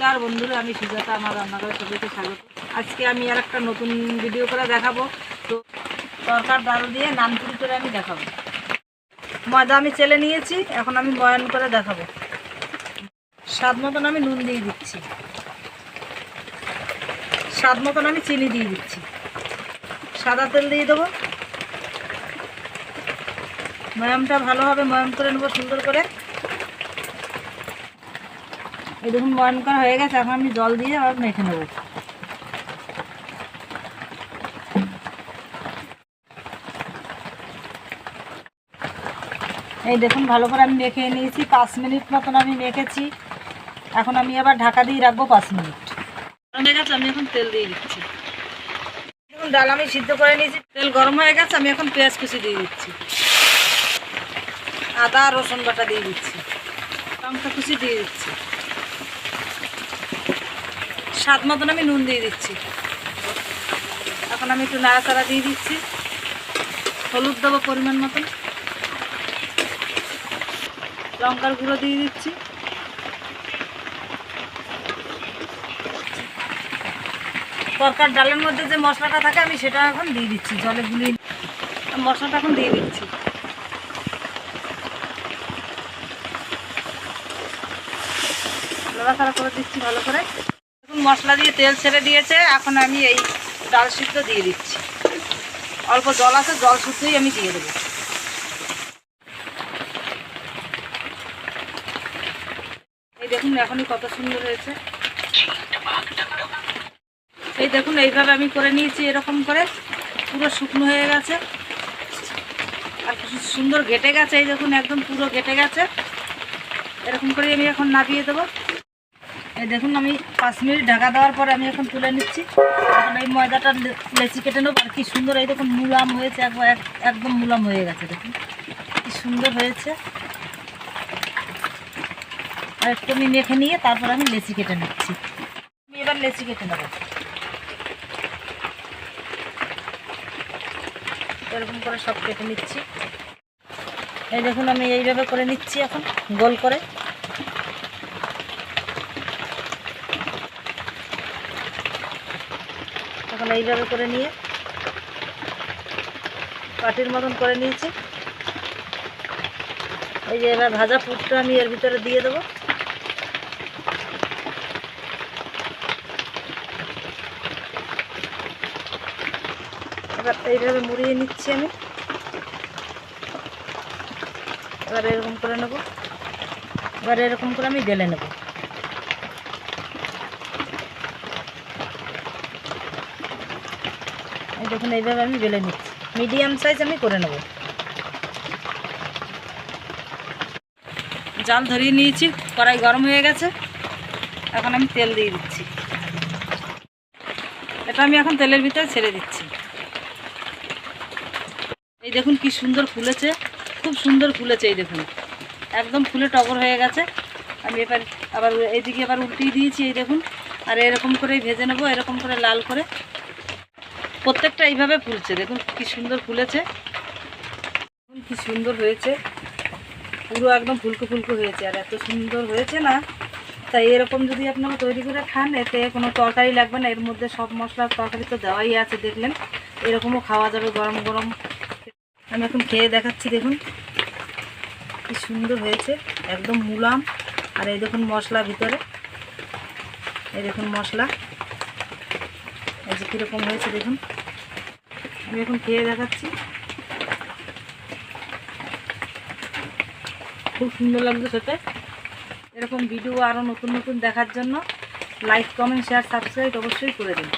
নমস্কার বন্ধুরা, আমি সুজাতা, আমার রান্নাঘরে সবাইকে স্বাগত। আজকে আমি আর একটা নতুন ভিডিও করে দেখাবো। তো তরকার ডাল দিয়ে নানপুরি করে আমি দেখাবো। ময়দা আমি চেলে নিয়েছি, এখন আমি বয়ান করে দেখাবো। স্বাদ মতন আমি নুন দিয়ে দিচ্ছি। স্বাদ মতন আমি চিনি দিয়ে দিচ্ছি। সাদা তেল দিয়ে দেবো। ময়ামটা ভালোভাবে ময়াম করে নেব সুন্দর করে। এই দেখুন ময়ান করা হয়ে গেছে, এখন আমি জল দিয়ে আবার মেখে নেব। এই দেখুন, ভালো করে আমি মেখে নিয়েছি, পাঁচ মিনিট মতন আমি মেখেছি। এখন আমি আবার ঢাকা দিয়ে রাখব পাঁচ মিনিট। হয়ে গেছে, আমি এখন তেল দিয়ে দিচ্ছি। দেখুন, ডাল আমি সিদ্ধ করে নিয়েছি, তেল গরম হয়ে গেছে, আমি এখন পেঁয়াজ কুচি দিয়ে দিচ্ছি। আদা রসুন বাটা দিয়ে দিচ্ছি। লঙ্কা কুচি দিয়ে দিচ্ছি। স্বাদ মতন আমি নুন দিয়ে দিচ্ছি। এখন আমি একটু নাড়াচাড়া দিয়ে দিচ্ছি। হলুদ দেবো পরিমাণ মতন। লঙ্কার গুঁড়ো দিয়ে দিচ্ছি। তরকার ডালের মধ্যে যে মশলাটা থাকে, আমি সেটা এখন দিয়ে দিচ্ছি। জলে গুলিয়ে মশলাটা এখন দিয়ে দিচ্ছি। নাড়াচাড়া করে দিচ্ছি ভালো করে। মশলা দিয়ে তেল ছেড়ে দিয়েছে, এখন আমি এই ডাল সিদ্ধ দিয়ে দিচ্ছি। অল্প জল আছে, জল শুদ্ধই আমি দিয়ে দেবো। এই দেখুন এখনই কত সুন্দর হয়েছে। এই দেখুন, এইভাবে আমি করে নিয়েছি এরকম করে। পুরো শুকনো হয়ে গেছে। আর সুন্দর ঘেটে গেছে, এই দেখুন, একদম পুরো ঘেটে গেছে। এরকম করে আমি এখন নামিয়ে দেবো। এই দেখুন, আমি পাঁচ মিনিট ঢাকা দেওয়ার পরে আমি এখন তুলে নিচ্ছি। এখন এই ময়দাটা লেচি কেটে নেব। আর কি সুন্দর এই দেখুন, মুলাম হয়েছে, একবার এক- একদম মুলাম হয়ে গেছে, দেখুন। কি সুন্দর হয়েছে। আর একটু আমি মেখে নিয়ে তারপর আমি লেচি কেটে নিচ্ছি। আমি এবার লেচি কেটে নেব। এরকম করে সব কেটে নিচ্ছি। এই দেখুন, আমি এইভাবে করে নিচ্ছি এখন, গোল করে। এখন এইভাবে করে নিয়ে পাটির মতন করে নিয়েছি। এই যে এবার ভাজা পুরটা আমি এর ভিতরে দিয়ে দেবো। এবার এইভাবে মুড়িয়ে নিচ্ছি আমি। এবার এরকম করে নেব। এবার এরকম করে আমি বেলে নেব। দেখুন, এইভাবে আমি বেলে নিচ্ছি। মিডিয়াম সাইজ আমি করে নেব। জাল ধরিয়ে নিয়েছি, কড়াই গরম হয়ে গেছে। এখন আমি তেল দিয়ে দিচ্ছি। এটা আমি এখন তেলের ভিতরে ছেড়ে দিচ্ছি। এই দেখুন কি সুন্দর ফুলেছে, খুব সুন্দর ফুলেছে এই দেখুন। একদম ফুলে টগর হয়ে গেছে। আমি এবার, আবার এইদিকে আবার উল্টিয়ে দিয়েছি, এই দেখুন। আর এরকম করেই ভেজে নেব, এরকম করে লাল করে। প্রত্যেকটা এইভাবে ফুলছে। দেখুন কি সুন্দর ফুলেছে। দেখুন কি সুন্দর হয়েছে। পুরো একদম ফুলকো ফুলকো হয়েছে। আর এত সুন্দর হয়েছে না? তাই এরকম যদি আপনারা তৈরি করে খান, এতে কোনো তরকারি লাগবে না। এর মধ্যে সব মশলার তরকারি তো দেওয়াই আছে, দেখলেন। এরকমও খাওয়া যাবে গরম গরম। আমি এখন খেয়ে দেখাচ্ছি, দেখুন। কি সুন্দর হয়েছে। একদম মুলাম। আর এই দেখুন মশলা ভিতরে। এই দেখুন মশলা। এই যে কীরকম হয়েছে দেখুন। আমি এখন খেয়ে দেখাচ্ছি। খুব সুন্দর লাগছে খেতে। এরকম ভিডিও আরও নতুন নতুন দেখার জন্য লাইক কমেন্ট শেয়ার সাবস্ক্রাইব অবশ্যই করে দিন।